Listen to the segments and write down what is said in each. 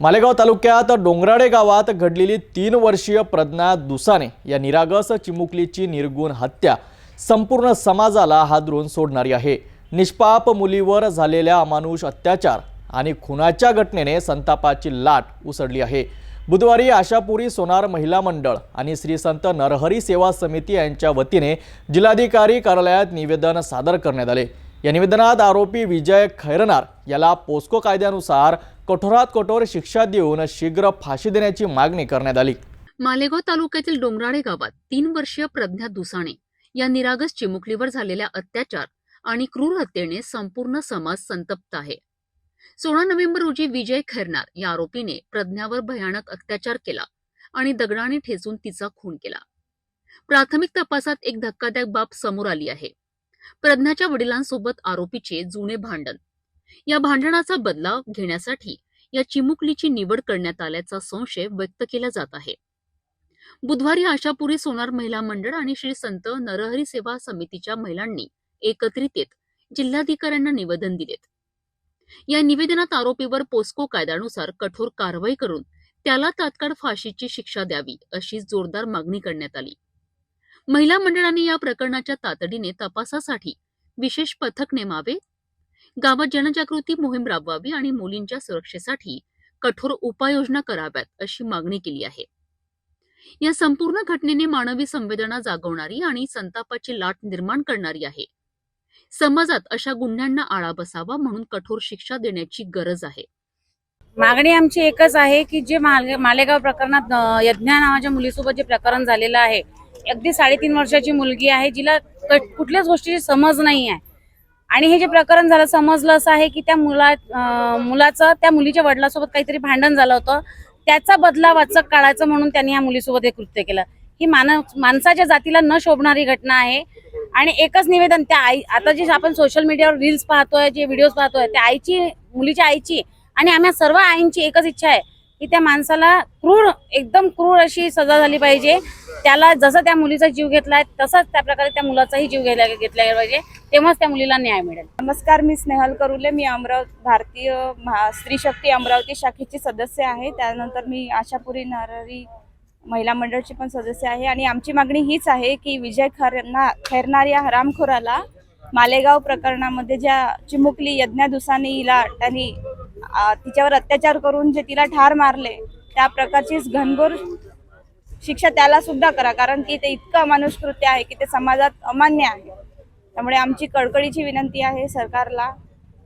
मालेगाव तालुक्यात डोंगराडे गावात घडलेली तीन वर्षीय प्रज्ञा दुसाने या निरागस चिमुकलीची निर्गुण हत्या संपूर्ण समाजाला हादरून सोडणारी आहे. निष्पाप मुलीवर झालेल्या अमानुष अत्याचार आणि खुनाच्या घटनेने संतापाची लाट उसळली आहे. बुधवारी आशापुरी सोनार महिला मंडळ आणि श्री संत नरहरी सेवा समिती यांच्या वतीने जिल्हाधिकारी कार्यालयात निवेदन सादर करण्यात आले. या निवेदनात आरोपी विजय खैरनार याला पोस्को कायद्यानुसार कठोरात कठोर शिक्षा देऊन शीघ्र फाशी देण्याची मागणी करण्यात आली. मालेगाव तालुक्यातील डोंगराळे गावात तीन वर्षीय प्रज्ञा दुसाणे या निरागस चिमुकलीवर झालेल्या अत्याचार आणि क्रूर हत्येने संपूर्ण समाज संतप्त आहे. सोळा नोव्हेंबर रोजी विजय खैरनार या आरोपीने प्रज्ञावर भयानक अत्याचार केला आणि दगडाने ठेचून तिचा खून केला. प्राथमिक तपासात एक धक्कादायक बाब समोर आली आहे. प्रज्ञाच्या वडिलांसोबत आरोपीचे जुने भांडण या भांडणाचा बदला घेण्यासाठी या चिमुकलीची निवड करण्यात आल्याचा संशय व्यक्त केला जात आहे. बुधवारी आशापुरी सोनार महिला मंडळ आणि श्री संत नरहरी सेवा समितीच्या महिलांनी एकत्रित येत जिल्हाधिकाऱ्यांना निवेदन दिलेत. या निवेदनात आरोपीवर पोस्को कायद्यानुसार कठोर कारवाई करून त्याला तात्काळ फाशीची शिक्षा द्यावी अशी जोरदार मागणी करण्यात आली. महिला मंडळाने या प्रकरणाच्या तातडीने तपासासाठी विशेष पथक नेमावे गावात जनजागृती मोहीम राबवावी आणि मुलींच्या सुरक्षेसाठी कठोर उपाययोजना कराव्यात अशी मागणी केली आहे. या संपूर्ण घटनेने मानवी संवेदना जागवणारी आणि संतापाची लाट निर्माण करणारी आहे. समाजात अशा गुन्ह्यांना आळा बसावा म्हणून कठोर शिक्षा देण्याची गरज आहे. मागणी आमची एकच आहे की जे माले- मालेगाव प्रकरणात यज्ञा नावाच्या मुलीसोबत जे प्रकरण झालेलं आहे अगदी साडेतीन वर्षाची मुलगी आहे जिला कुठल्याच गोष्टीची समज नाही आहे. आणि हे जे प्रकरण झालं समजलं असं आहे की त्या मुला मुलाचं त्या मुलीच्या वडिलासोबत काहीतरी भांडण झालं होतं. त्याचा बदला वाचक काढायचं म्हणून त्यांनी या मुलीसोबत हे कृत्य केलं. ही मान माणसाच्या जातीला न शोभणारी घटना आहे. आणि एकच निवेदन त्या आई आता जे आपण सोशल मीडियावर रील्स पाहतोय जे व्हिडिओज पाहतोय त्या आईची मुलीच्या आईची आणि आम्ही सर्व आईंची एकच इच्छा आहे. की त्या माणसाला क्रूर एकदम क्रूर अशी सजा झाली पाहिजे. त्याला जसं त्या मुलीचा जीव घेतलाय तसंच त्या प्रकारे त्या मुलाचाही जीव घेतला घेतला गेला पाहिजे. तेव्हाच त्या मुलीला न्याय मिळेल. नमस्कार मी स्नेहल करुले. मी अमरावती भारतीय महा- स्त्री शक्ती अमरावती शाखेची सदस्य आहे. त्यानंतर मी आशापुरी नारळी महिला मंडळची पण सदस्य आहे. आणि आमची मागणी हीच आहे की विजय खैरना खैरनार या हरामखोराला मालेगाव प्रकरणामध्ये ज्या चिमुकली यज्ञा दुसाने हिला त्यांनी तिच्यावर अत्याचार करून जे तिला ठार मारले त्या प्रकारचीच घनघोर शिक्षा त्याला सुद्धा करा. कारण की ते इतकं अमानुषकृत्य आहे की ते समाजात अमान्य आहे. त्यामुळे आमची कडकडीची विनंती आहे सरकारला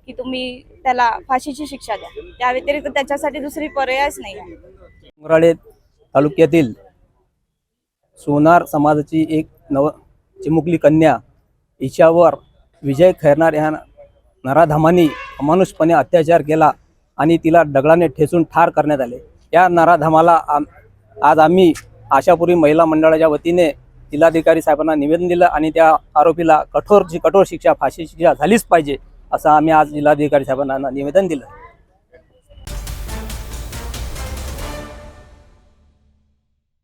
की तुम्ही त्याला फाशीची शिक्षा द्या. त्या व्यतिरिक्त त्याच्यासाठी दुसरी पर्यायच नाही आहे. उमराळे तालुक्यातील सोनार समाजाची एक नव चिमुकली कन्या हिच्यावर विजय खैरनार ह्या नराधामानी अमानुषपणे अत्याचार केला. आणि तिला दगडाने ठेचून ठार करण्यात आले. या नराधमाला आम आज आम्ही आशापुरी महिला मंडळाच्या वतीने जिल्हाधिकारी साहेबांना निवेदन दिलं आणि त्या आरोपीला कठोरची कठोर शिक्षा फाशी शिक्षा झालीच पाहिजे असं आम्ही आज जिल्हाधिकारी साहेबांना निवेदन दिलं.